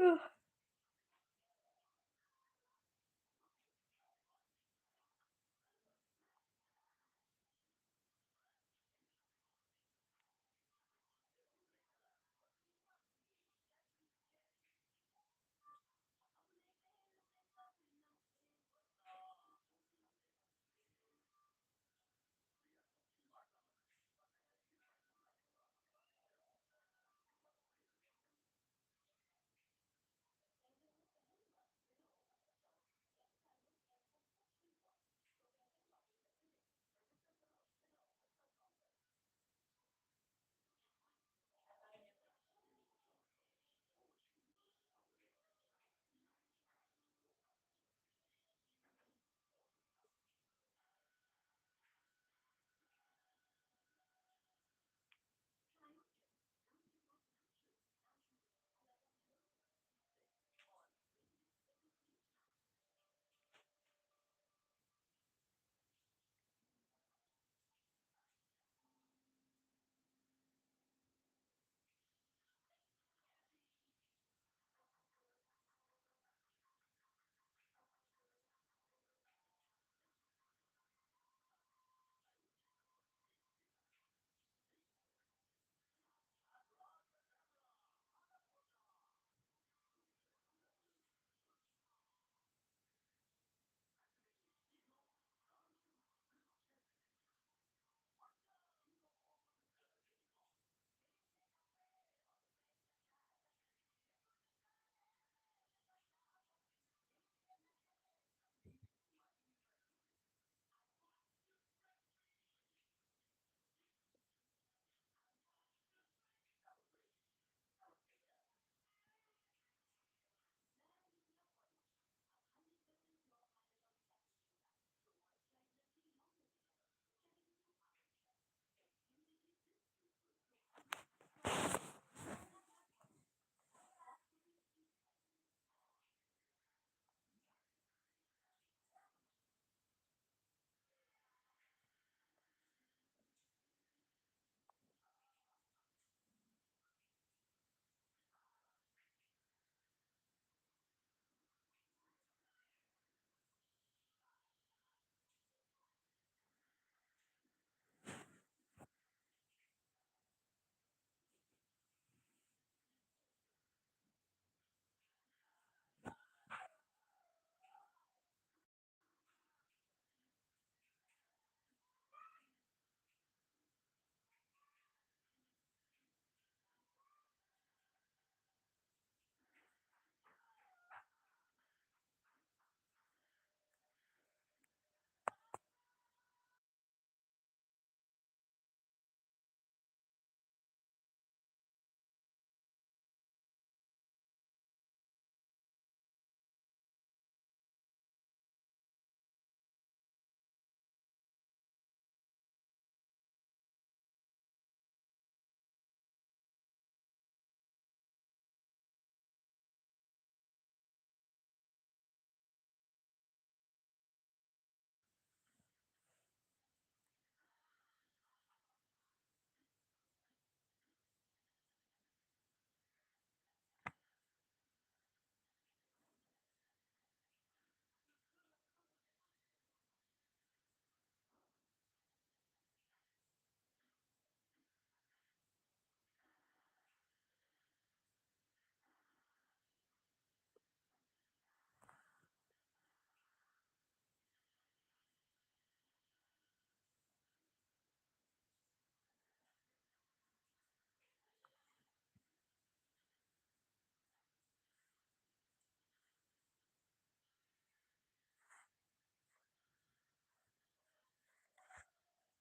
Ugh.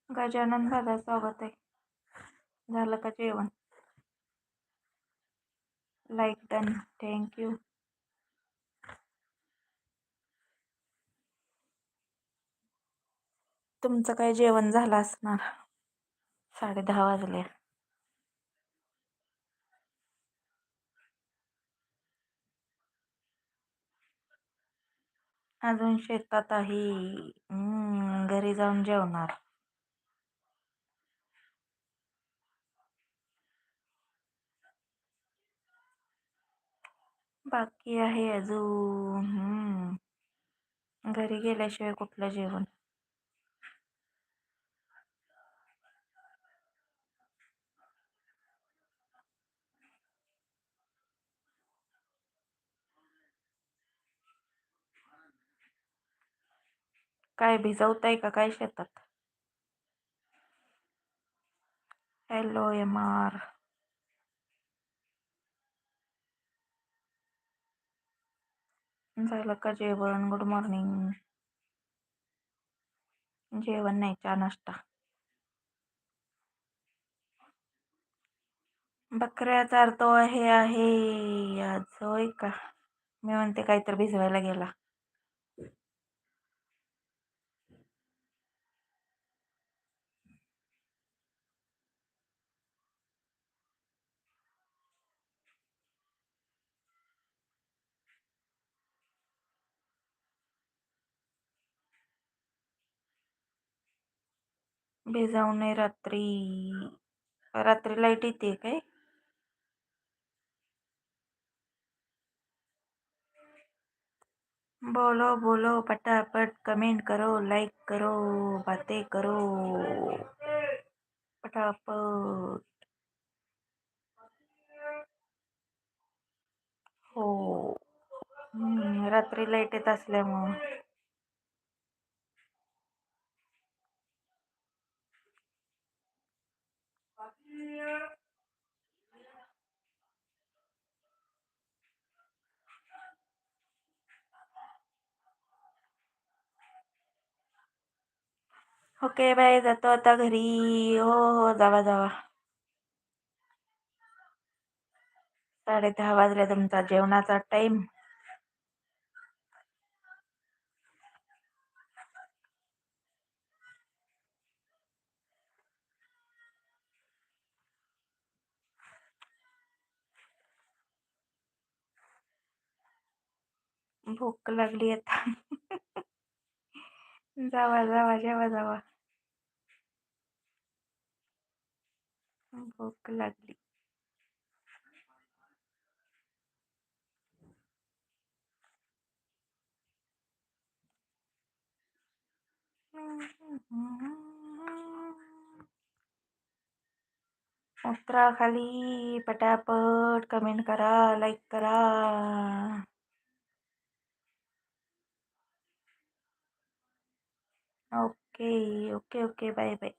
Gajanan दादा स्वागत आहे. झालं का जेवण? लाईक डन थँक्यू तुमचं काय जेवण झालं असणार? साडे दहा वाजले. अजून शेतात आहे. घरी जाऊन जेवणार. बाकी आहे अजून. हम्म. घरी गेल्याशिवाय कुठलं जेवण? काय भिजवताय का? काय शेतात? Hello M R. झालं का जेवण? गुड मॉर्निंग जेवण नाही चहा नाश्ता. बकऱ्याचा चारतो हे आहे आज होय का? मी म्हणते काहीतरी भिजवायला गेला. भिजाऊ नाही रात्री. रात्री लाइट येते काय? बोलो बोलो पटापट कमेंट करो लाईक करो बातें करो. पटापट. हो. रात्री लाइट येत असल्यामुळं. ओके बाय जातो आता घरी हो हो जावा जावा साडे दहा वाजले तुमचा जेवणाचा टाइम भूक लागली आता. जावा जावा जेवा जावा. भूक लागली. उतरा खाली पटापट कमेंट करा लाईक करा. Okay okay okay bye bye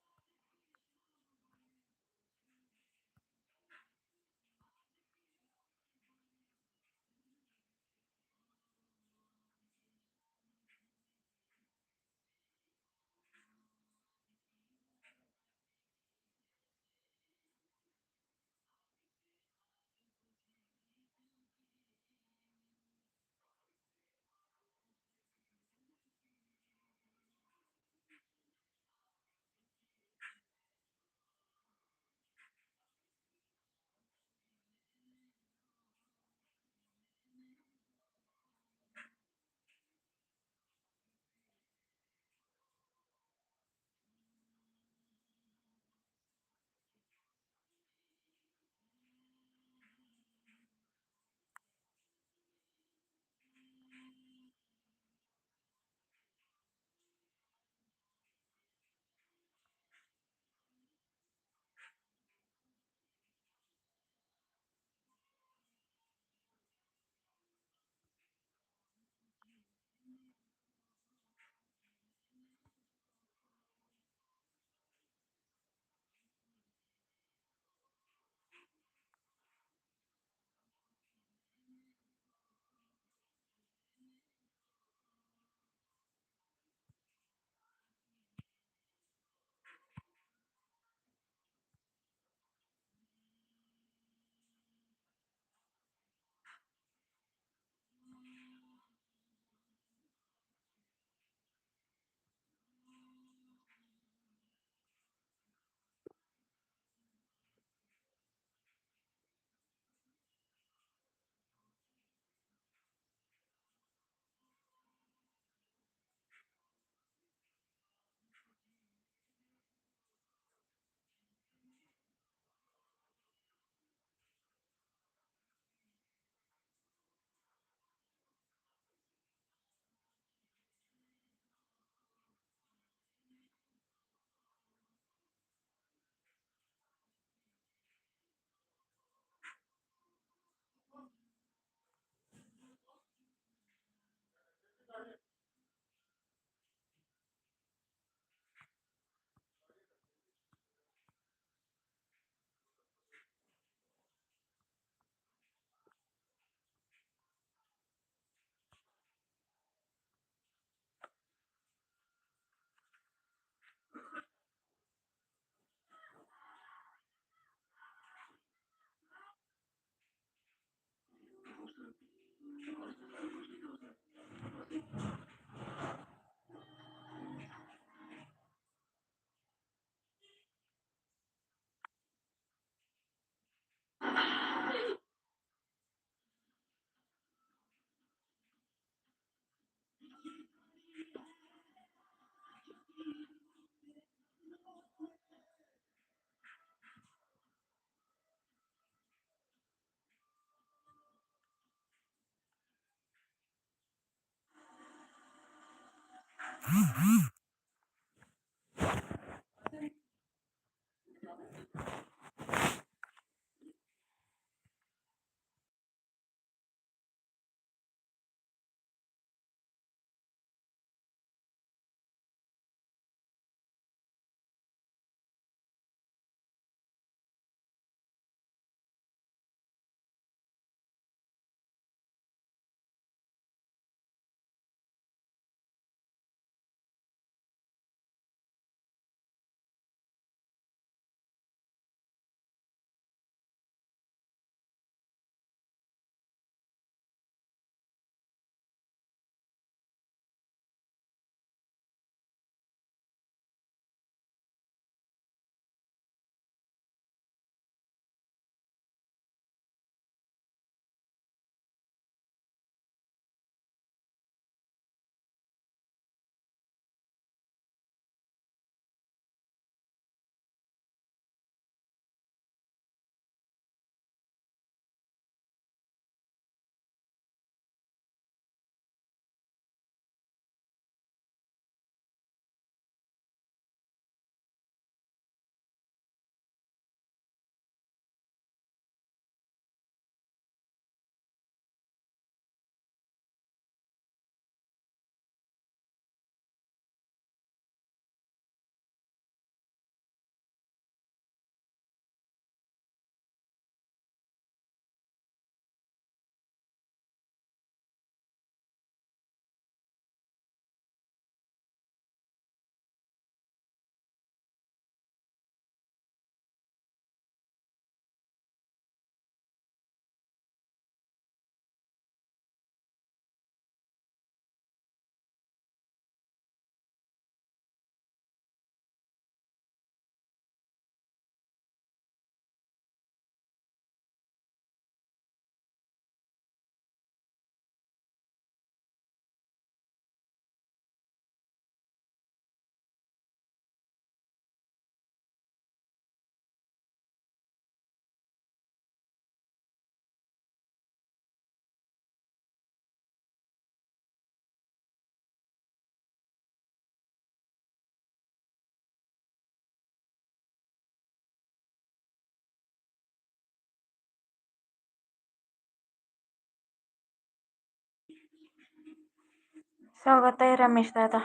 स्वागत आहे रमेश दादा.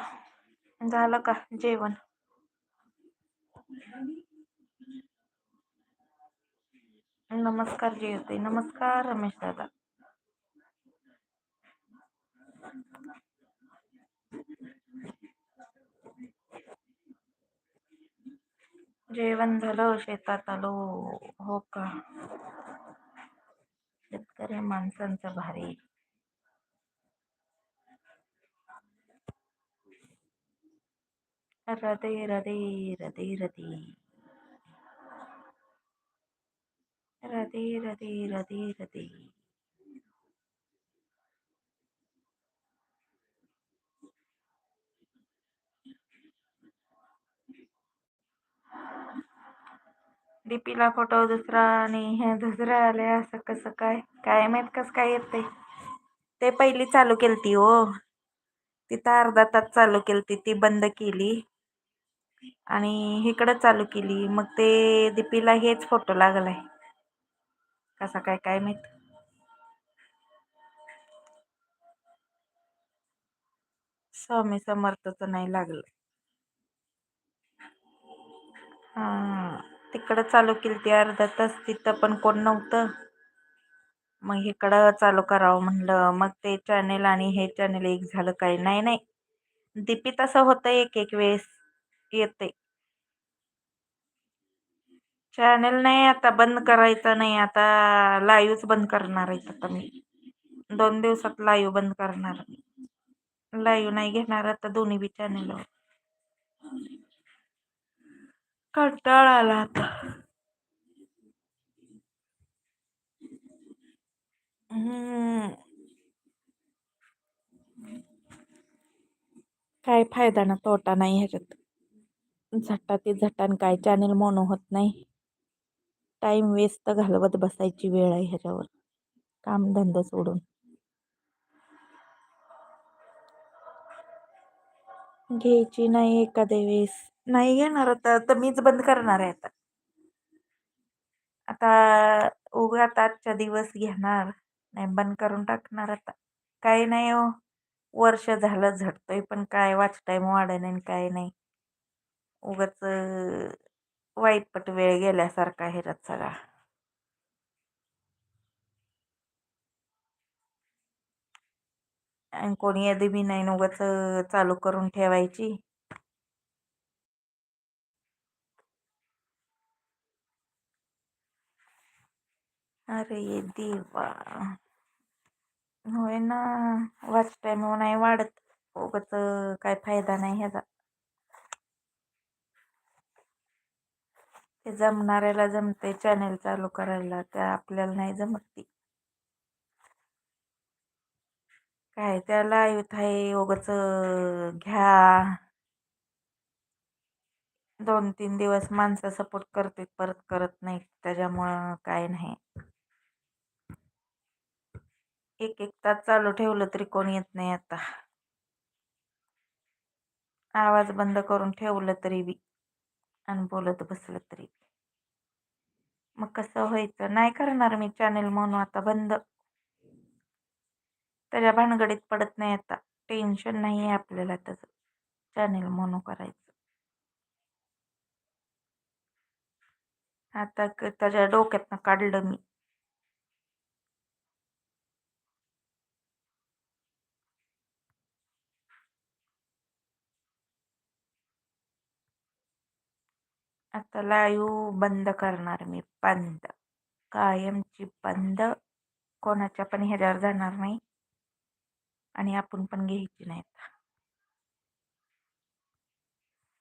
झालं का जेवण? नमस्कार जेवते. नमस्कार रमेश दादा. जेवण झालं हो, शेतात आलो. हो का? शेतकरी माणसांचं भारी. रदे रदे रदे रदे। रदे रदे रदे रदे। डीपीला फोटो दुसरा आणि हे दुसरं आले असं कसं काय? काय माहीत कसं काय येते ते पहिली चालू केलती हो. तिथं अर्धा तास चालू केलती ती बंद केली. आणि इकडं चालू केली. मग ते दीपीला हेच फोटो लागलाय. कसा काय काय माहीत? स्वामी समर्थचं नाही लागलं. हां तिकडं चालू केली ती अर्धा तास तिथं पण कोण नव्हतं. मग इकडं चालू करावं म्हणलं. मग ते चॅनेल आणि हे चॅनेल एक झालं काय? नाही नाही. दीपी तसं होतं एक एक वेळेस. येते. चॅनेल नाही आता बंद करायचं नाही. आता लाईव्हच बंद करणार आहे आता मी. दोन दिवसात लाईव्ह बंद करणार. लाईव्ह नाही घेणार आता दोन्ही बी चॅनेलवर कंटाळा आला आता. हम्म. काय फायदा ना तोटा नाही ह्याच्यात. झटा ते झटान काय चॅनेल मोनो होत नाही. टाईम वेस्ट घालवत बसायची वेळ आहे ह्याच्यावर. कामधंदा सोडून. घ्यायची नाही एखाद्या वेळेस. नाही घेणार आता तर मीच बंद करणार आहे आता. आता उगा आता आजच्या दिवस घेणार. नाही बंद करून टाकणार आता. काही नाही हो. वर्ष झालं झटतोय पण काय? वाच टाईम वाढ नाही काय नाही. उगाच वाईटपट वेळ गेल्यासारखा ह्याच्यात सगळा. आणि कोणी यादी बी नाही उगाच चालू करून ठेवायची. अरे देवा. होय ना वाच टाईम नाही वाढत. उगाच काय फायदा नाही ह्याचा. हे जमणाऱ्याला जमते चॅनेल चालू करायला त्या आपल्याला नाही जमत ती. काय त्याला येत आहे उगाच घ्या. दोन तीन दिवस माणसं सपोर्ट करते परत करत नाही त्याच्यामुळं काय नाही. एक एक तास चालू ठेवलं तरी कोणी येत नाही आता. आवाज बंद करून ठेवलं तरी बी. आणि बोलत बसलं तरी. मग कसं व्हायचं? नाही करणार मी चॅनेल म्हणून आता बंद. त्याच्या भानगडीत पडत नाही आता. टेन्शन नाही आहे आपल्याला त्याचं. चॅनेल म्हणून करायचं. आता त्याच्या डोक्यातनं काढलं मी. आता लाईव्ह बंद करणार मी बंद. कायमची बंद. कोणाच्या पण ह्याच्यावर जाणार नाही. आणि आपण पण घ्यायची नाही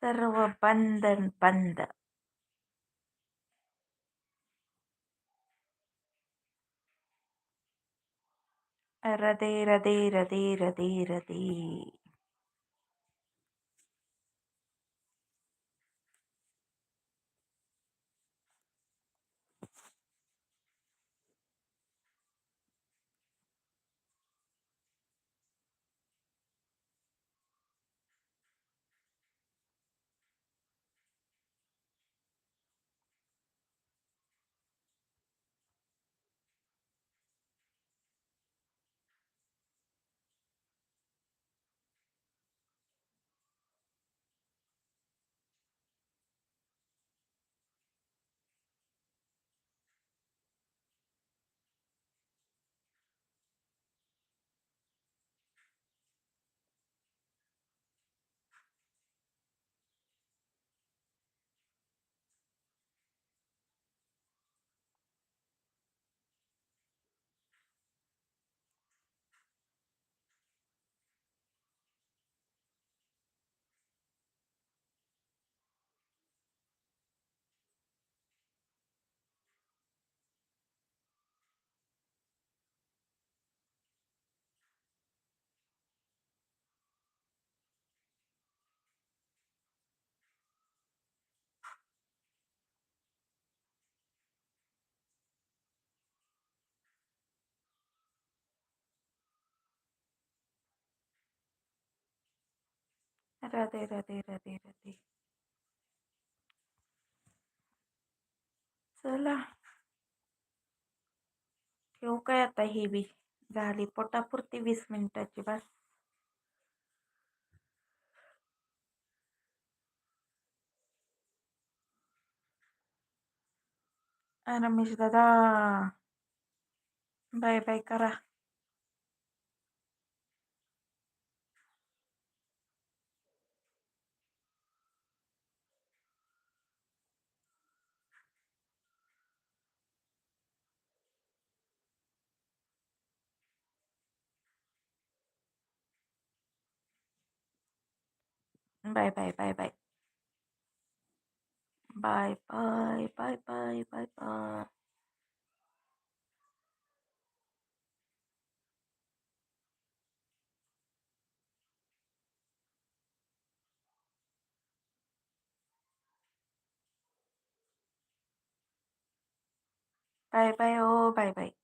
सर्व बंद बंद. हृदय हृदय हृदय हृदय हृदय राधे राधे राधे राधे. चला. ठेवू काय आता ही बी? झाली पोटापुरती वीस मिनिटाची बस रमेश दादा. बाय बाय करा. 拜拜拜拜。拜拜拜拜拜拜。拜拜哦拜拜。